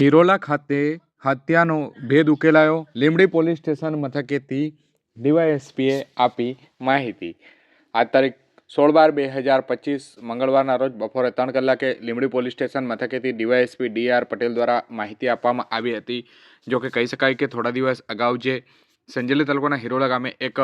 હિરોલા ખાતે હત્યાનો ભેદ ઉકેલાયો. લીંબડી પોલીસ સ્ટેશન મથકેથી ડીવાયએસપીએ આપી માહિતી. આ તારીખ સોળ બાર બે હજાર પચીસ મંગળવારના રોજ બપોરે ત્રણ કલાકે લીંબડી પોલીસ સ્ટેશન મથકેથી ડીવાયએસપી ડી આર પટેલ દ્વારા માહિતી આપવામાં આવી હતી. જો કે કહી શકાય કે થોડા દિવસ અગાઉ જે સંજેલી તાલુકાના હિરોલા ગામે એક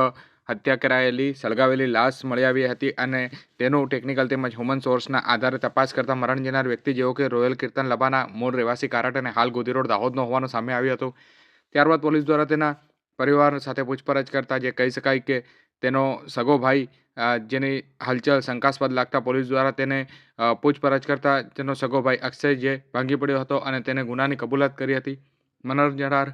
હત્યા કરાયેલી, સળગાવેલી લાશ મળી આવી હતી અને તેનું ટેકનિકલ તેમજ હ્યુમન સોર્સના આધારે તપાસ કરતા મરણ જનાર વ્યક્તિ જેવો કે રોયલ કીર્તન લબાના મૂળ રહેવાસી કારટ અને હાલ ગોધી રોડ દાહોદનો હોવાનું સામે આવ્યું હતું. ત્યારબાદ પોલીસ દ્વારા તેના પરિવાર સાથે પૂછપરછ કરતા જે કહી શકાય કે તેનો સગો ભાઈ જેની હલચલ શંકાસ્પદ લાગતા પોલીસ દ્વારા તેને પૂછપરછ કરતા તેનો સગો ભાઈ અક્ષય જે ભાંગી પડ્યો હતો અને તેને ગુનાની કબૂલાત કરી હતી. મનોર જનાર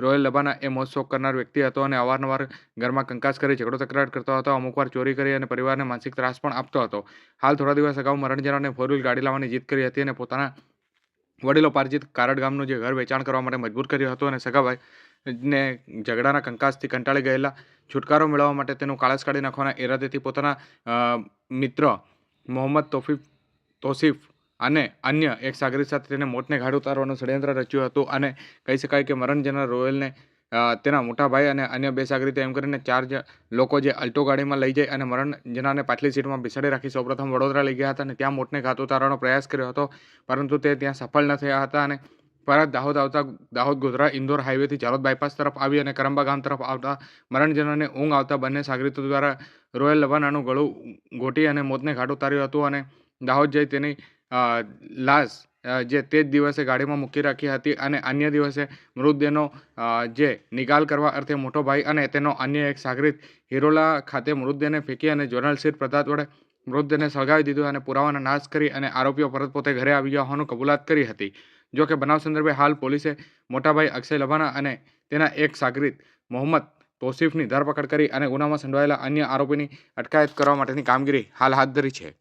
રોયલ લબાના એ મોજશોખ કરનાર વ્યક્તિ હતો અને અવારનવાર ઘરમાં કંકાસ કરી, ઝઘડો તકરાર કરતો હતો અમુકવાર ચોરી કરી અને પરિવારને માનસિક ત્રાસ પણ આપતો હતો. હાલ થોડા દિવસ અગાઉ મરણજનાને ફોર વ્હીલ ગાડી લાવવાની જીદ કરી હતી અને પોતાના વડીલો પાર્જિત કારડ ગામનું જે ઘર વેચાણ કરવા માટે મજબૂર કર્યો હતો અને સગાભાઈ ને ઝઘડાના કંકાસથી કંટાળી ગયેલા છુટકારો મેળવવા માટે તેનું કાળસ કાઢી નાખવાના ઇરાદેથી પોતાના મિત્ર મોહમ્મદ તોફીફ તોસીફ અને અન્ય એક સાગરી સાથે તેને મોતને ઘાટ ઉતારવાનું ષડયંત્ર રચ્યું હતું અને કહી શકાય કે મરણ જનાર રોયલને તેના મોટા ભાઈ અને અન્ય બે સાગરીતો એમ કરીને ચાર લોકો જે અલ્ટો ગાડીમાં લઈ જાય અને મરણ જનારને પાછલી સીટમાં બેસાડી રાખી સૌપ્રથમ વડોદરા લઈ ગયા હતા અને ત્યાં મોતને ઘાત ઉતારવાનો પ્રયાસ કર્યો હતો. પરંતુ તે ત્યાં સફળ ન થયા હતા અને પરત દાહોદ આવતા દાહોદ, ગોધરા, ઇન્દોર હાઈવેથી ચારોદ બાયપાસ તરફ આવી અને કરંબા ગામ તરફ આવતા મરણ જનારને ઊંઘ આવતા બંને સાગરીતો દ્વારા રોયલ લવાનાનું ગળું ઘોટી અને મોતને ઘાટ ઉતાર્યું હતું અને દાહોદ જઈ તેની લાશ જે તે જ દિવસે ગાડીમાં મૂકી રાખી હતી અને અન્ય દિવસે મૃતદેહનો જે નિકાલ કરવા અર્થે મોટો ભાઈ અને તેનો અન્ય એક સાગરીત હિરોલા ખાતે મૃતદેહને ફેંકી અને જોનલ શિર પદાર્થ વડે મૃતદેહને સળગાવી દીધો અને પુરાવાનો નાશ કરી અને આરોપીઓ પરત પોતે ઘરે આવી ગયા હોવાનું કબૂલાત કરી હતી. જો કે બનાવ સંદર્ભે હાલ પોલીસે મોટાભાઈ અક્ષય લવાના અને તેના એક સાગરીત મોહમ્મદ તોસીફની ધરપકડ કરી અને ગુનામાં સંડોવાયેલા અન્ય આરોપીની અટકાયત કરવા માટેની કામગીરી હાલ હાથ ધરી છે.